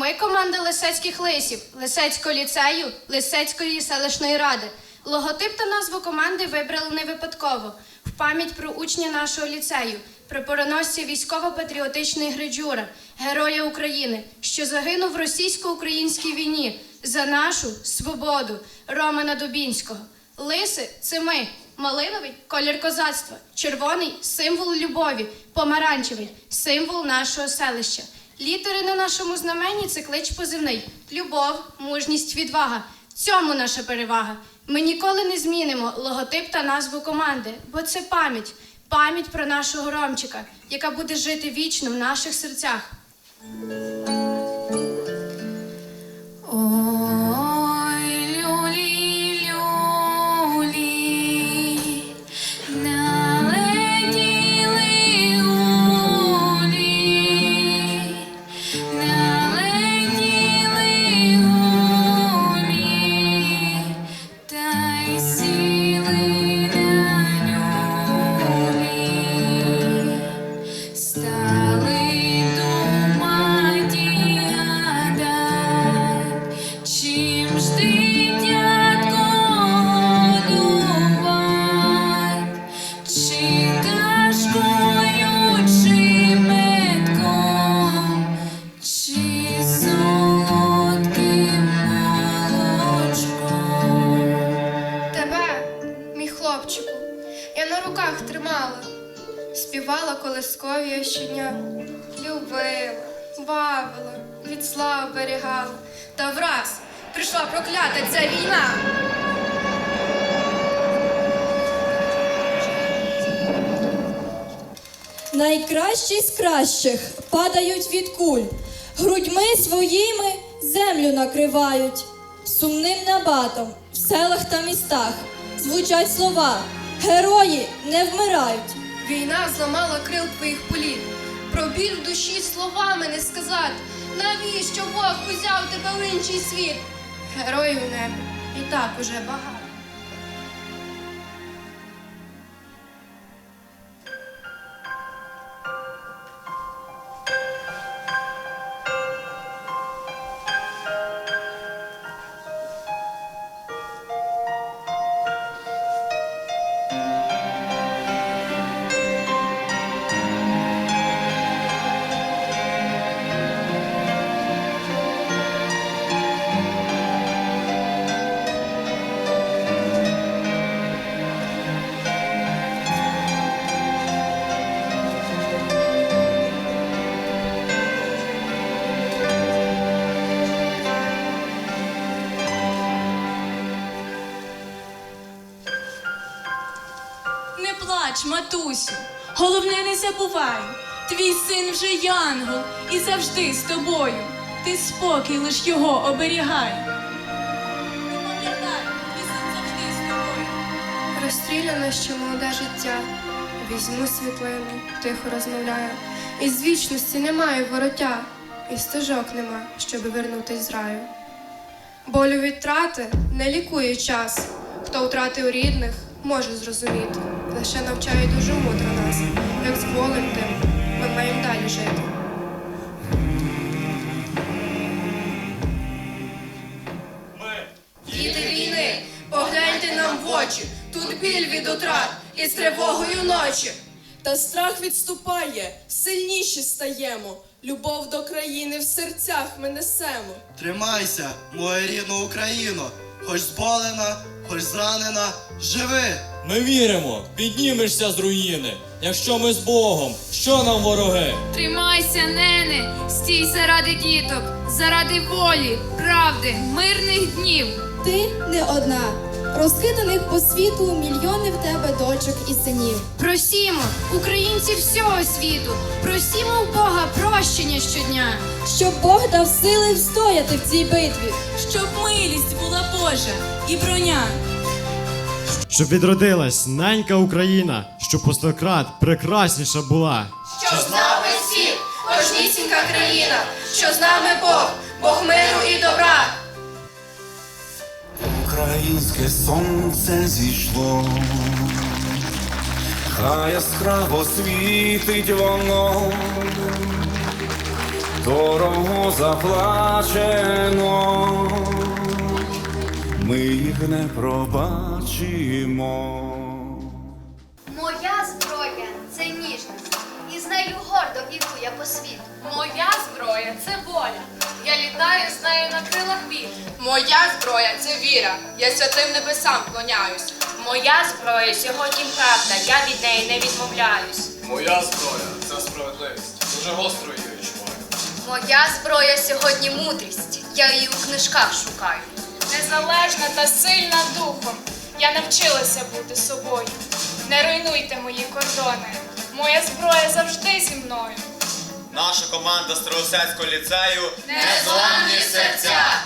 Ми команда Лисецьких лисів, Лисецького ліцею, Лисецької селищної ради. Логотип та назву команди вибрали не випадково в пам'ять про учня нашого ліцею, прапороносця військово-патріотичної гриджура, героя України, що загинув в російсько-українській війні за нашу свободу Романа Дубінського. Лиси це ми. Малиновий колір козацтва, червоний символ любові, помаранчевий символ нашого селища. Літери на нашому знамені це клич позивний. Любов, мужність, відвага. В цьому наша перевага. Ми ніколи не змінимо логотип та назву команди, бо це пам'ять, пам'ять про нашого Ромчика, яка буде жити вічно в наших серцях. Співала я щодня, любила, бавила, від зла оберігала. Та враз прийшла проклята ця війна. Найкращі з кращих падають від куль, грудьми своїми землю накривають. Сумним набатом в селах та містах звучать слова Герої не вмирають. Війна зламала крил твоїх полів. Про біль душі словами не сказати. Навіщо Бог узяв тебе в інший світ? Героїв небі і так уже багато. Плач, матусю, головне не забувай. Твій син вже янгол і завжди з тобою. Ти спокій лиш його оберігай. Ти пам'ятай, твій син завжди з тобою. Розстріляне ще молоде життя. Візьму світлину, тихо розмовляю. Із вічності немає вороття, і стежок нема, щоби вернутись з раю. Болю від трати не лікує час. Хто втратив рідних, може зрозуміти. Лише навчає дуже мудро нас, як з болем тим ми маємо далі жити. Діти війни, погляньте нам в очі, тут біль від утрат і з тривогою ночі. Та страх відступає, сильніші стаємо. Любов до країни в серцях ми несемо. Тримайся, моя рідна Україно, хоч зболена, хоч зранена, живи! Ми віримо, піднімешся з руїни. Якщо ми з Богом, що нам вороги? Тримайся, нене, стій заради діток, заради волі, правди, мирних днів. Ти не одна. Розкиданих по світу мільйони в тебе дочок і синів. Просімо, українці всього світу, просімо у Бога прощення щодня. Щоб Бог дав сили встояти в цій битві. Щоб милість була Божа і броня. Щоб відродилась ненька Україна, щоб по стократ прекрасніша була. Що з нами всі, кожнісінька країна, що з нами Бог, Бог миру і добра. Українське сонце зійшло, хай яскраво світить воно, дорого заплачено, ми їх не пробачимо. Моя зброя це ніжність, і з нею гордо іду я по світу. Моя зброя це воля. Я літаю з нею на крилах вітру. Моя зброя це віра. Я святим небесам клоняюсь. Моя зброя сьогодні правда. Я від неї не відмовляюсь. Моя зброя це справедливість. Дуже гостро її відчуваю. Моя зброя сьогодні мудрість. Я її у книжках шукаю. Незалежна та сильна духом. Я навчилася бути собою. Не руйнуйте мої кордони. Моя зброя завжди зі мною. Наша команда Старосельського ліцею Незламні серця!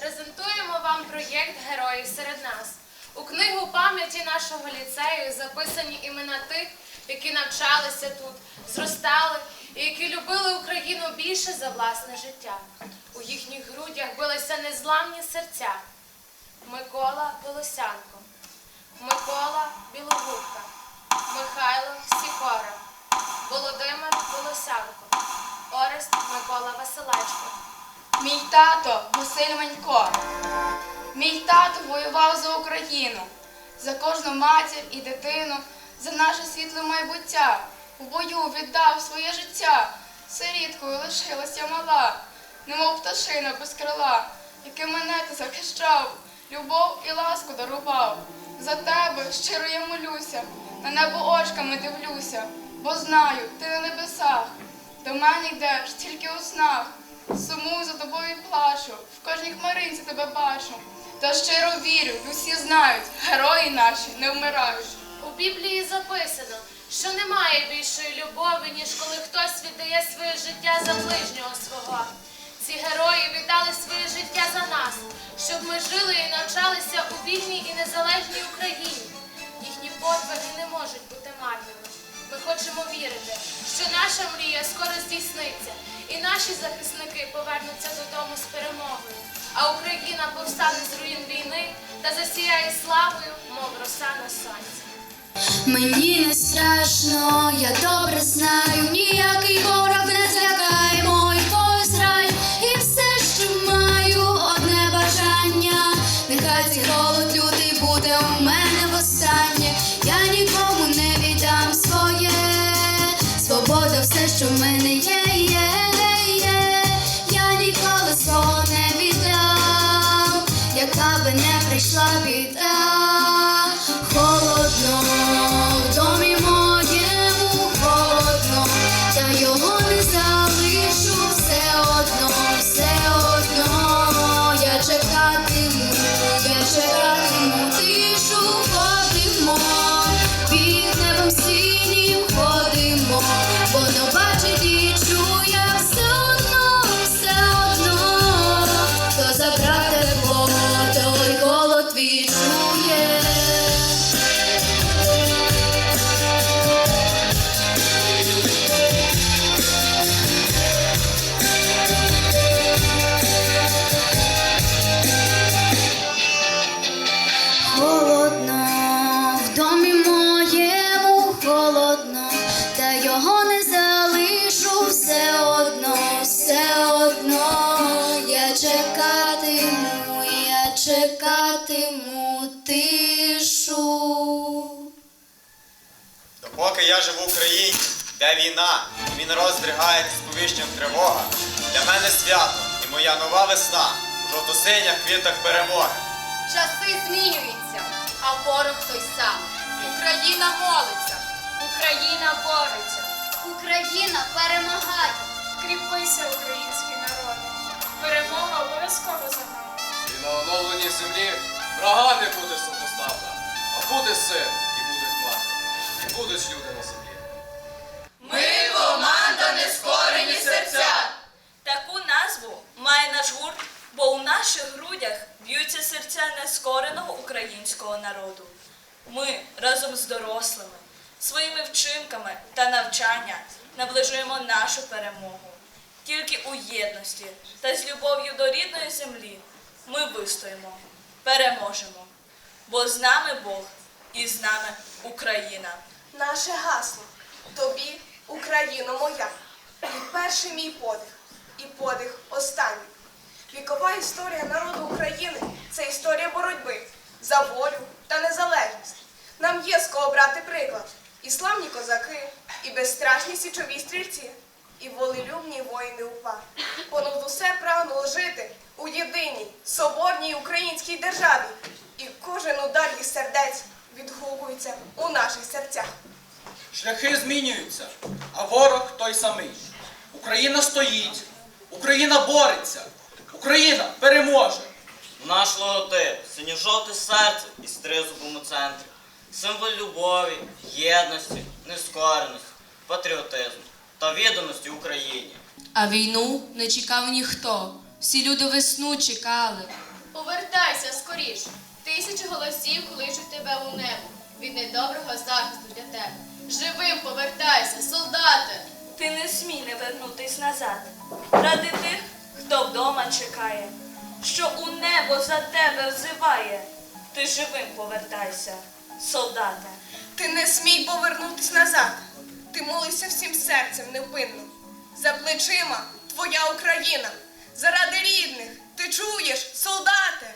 Презентуємо вам проєкт Герої серед нас. У книгу пам'яті нашого ліцею записані імена тих, які навчалися тут, зростали і які любили Україну більше за власне життя. У їхніх грудях билися незламні серця. Микола Волосянко, Микола Білогубка, Михайло Сікора, Володимир Волосянко, Орест Микола Василечко. Мій тато Василь Манько. Мій тато воював за Україну, за кожну матір і дитину, за наше світле майбуття. В бою віддав своє життя. Сиріткою лишилася мала, немов пташина без крила, який мене ти захищав, любов і ласку дарував. За тебе щиро я молюся, на небо очками дивлюся, бо знаю, ти на небесах. До мене йдеш тільки у снах. Сумую за тобою і плачу, в кожній хмаринці тебе бачу. Та щиро вірю, усі знають, герої наші не вмирають. У Біблії записано, що немає більшої любові, ніж коли хтось віддає своє життя за ближнього свого. Ці герої віддали своє життя за нас, щоб ми жили і навчалися у вільній і незалежній Україні. Їхні подвиги не можуть бути марними. Ми хочемо вірити, що наша мрія скоро здійсниться, і наші захисники повернуться додому з перемогою, а Україна повстане з руїн війни та засіяє славою, мов роса на сонці. Мені не страшно, я добре знаю, ніякий ворог не злякає мой пояс раю. І все, що маю, одне бажання. Нехай цей голод лютий буде у мене востаннє. Я нікому не віддам своє. Свобода все, що в мене є. Я ніколи свого не віддам, яка би не прийшла біда. kalacak чекатиму тишу. Допоки я живу в Україні, де війна, і мій народ здригається тривога, для мене свято і моя нова весна у жовто-синях квітах перемоги. Часи змінюються, а ворог той сам. Україна молиться, Україна бореться. Україна перемагає. Кріпися, український народ. Перемога обов'язково землі врага не буде супостата, а буде син, і буде мати, і будуть люди на землі. Ми команда нескорені серця. Таку назву має наш гурт, бо у наших грудях б'ються серця нескореного українського народу. Ми разом з дорослими, своїми вчинками та навчання наближуємо нашу перемогу. Тільки у єдності та з любов'ю до рідної землі ми вистоїмо, переможемо. Бо з нами Бог і з нами Україна. Наше гасло тобі, Україно моя. Від перший мій подих і подих останній. Вікова історія народу України це історія боротьби за волю та незалежність. Нам є з кого брати приклад. І славні козаки, і безстрашні січові стрільці, і волелюбні воїни УПА. Понад усе прагнуло жити у єдиній, соборній українській державі. І кожен удар їх сердець відгукується у наших серцях. Шляхи змінюються, а ворог той самий. Україна стоїть, Україна бореться, Україна переможе. Наш логотип синьо-жовте серце із тризубом у центрі. Символ любові, єдності, нескореності, патріотизму та відданості Україні. А війну не чекав ніхто. Всі люди весну чекали. Повертайся скоріш. Тисячі голосів кличуть тебе у небо. Від недоброго захисту для тебе. Живим повертайся, солдати! Ти не смій не вернутись назад. Ради тих, хто вдома чекає, що у небо за тебе взиває. Ти живим повертайся, солдате. Ти не смій повернутись назад. Ти молишся всім серцем невпинно. За плечима твоя Україна. Заради рідних ти чуєш, солдате.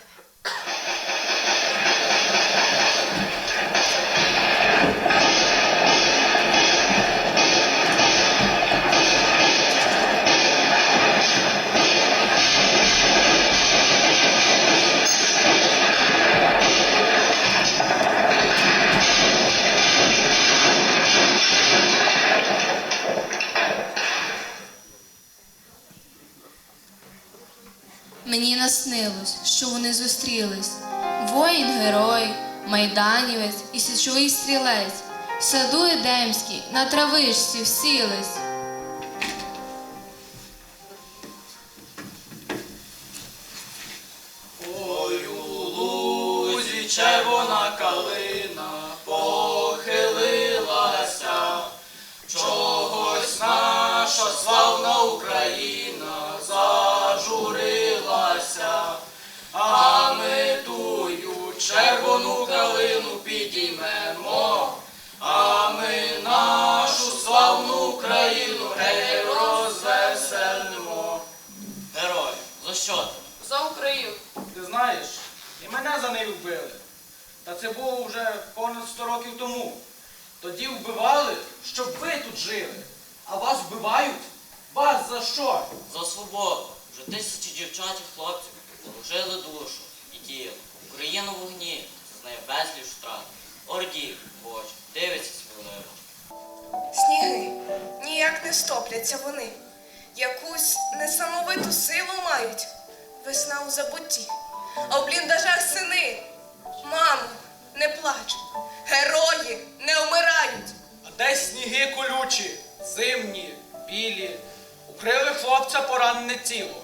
Мені наснилось, що вони зустрілись. Воїн герой, майданівець і січовий стрілець. Саду Едемський на травишці всілись. За що? За свободу. Вже тисячі дівчат і хлопців положили душу і тіло. Україна в вогні, знає безліч втрат. Ордів, Боже, дивиться сміливо. Сніги ніяк не стопляться вони. Якусь несамовиту силу мають. Весна у забутті. А в бліндажах сини. Мамо, не плач. Герої не вмирають. А десь сніги колючі, зимні, білі, укрили хлопця поранене тіло.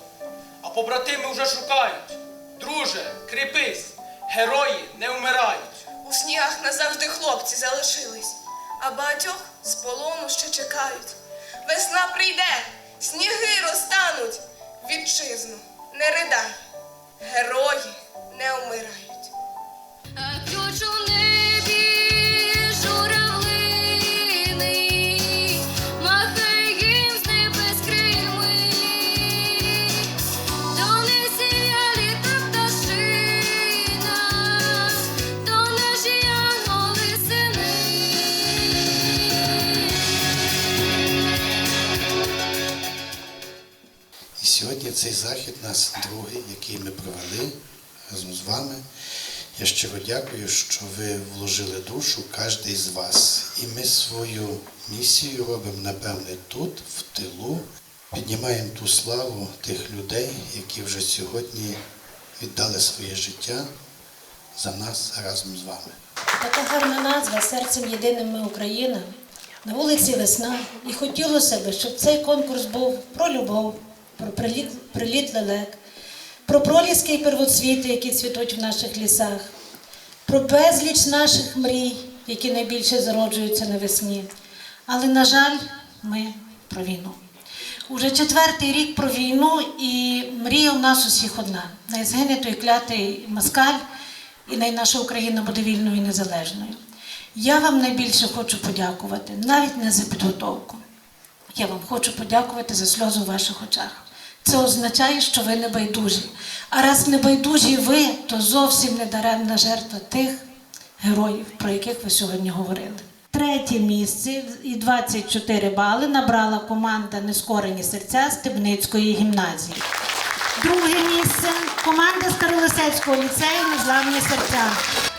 А побратими вже шукають. Друже, кріпись, герої не вмирають. У снігах назавжди хлопці залишились, а багатьох з полону ще чекають. Весна прийде, сніги розтануть. Вітчизну, не ридай, герої не вмирають. Нас другий, який ми провели разом з вами. Я щиро дякую, що ви вложили душу, кожен з вас. І ми свою місію робимо, напевне, тут, в тилу. Піднімаємо ту славу тих людей, які вже сьогодні віддали своє життя за нас разом з вами. Така гарна назва серцем єдиним ми Україна. На вулиці весна. І хотілося б, щоб цей конкурс був про любов, про приліт, приліт лелек, про проліски і первоцвіти, які цвітуть в наших лісах, про безліч наших мрій, які найбільше зароджуються навесні. Але, на жаль, ми про війну. Уже четвертий рік про війну, і мрія у нас усіх одна. Не згине той клятий москаль, і най наша Україна буде вільною і незалежною. Я вам найбільше хочу подякувати, навіть не за підготовку. Я вам хочу подякувати за сльози у ваших очах. Це означає, що ви не байдужі. А раз не байдужі ви, то зовсім не даремна жертва тих героїв, про яких ви сьогодні говорили. Третє місце і 24 бали набрала команда Нескорені серця Стебницької гімназії. Друге місце команда Старолисецького ліцею Незламні серця.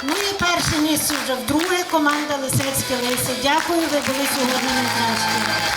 Ну і перше місце вже вдруге команда Лисецьке лиси. Дякую, ви були сьогодні найкращі.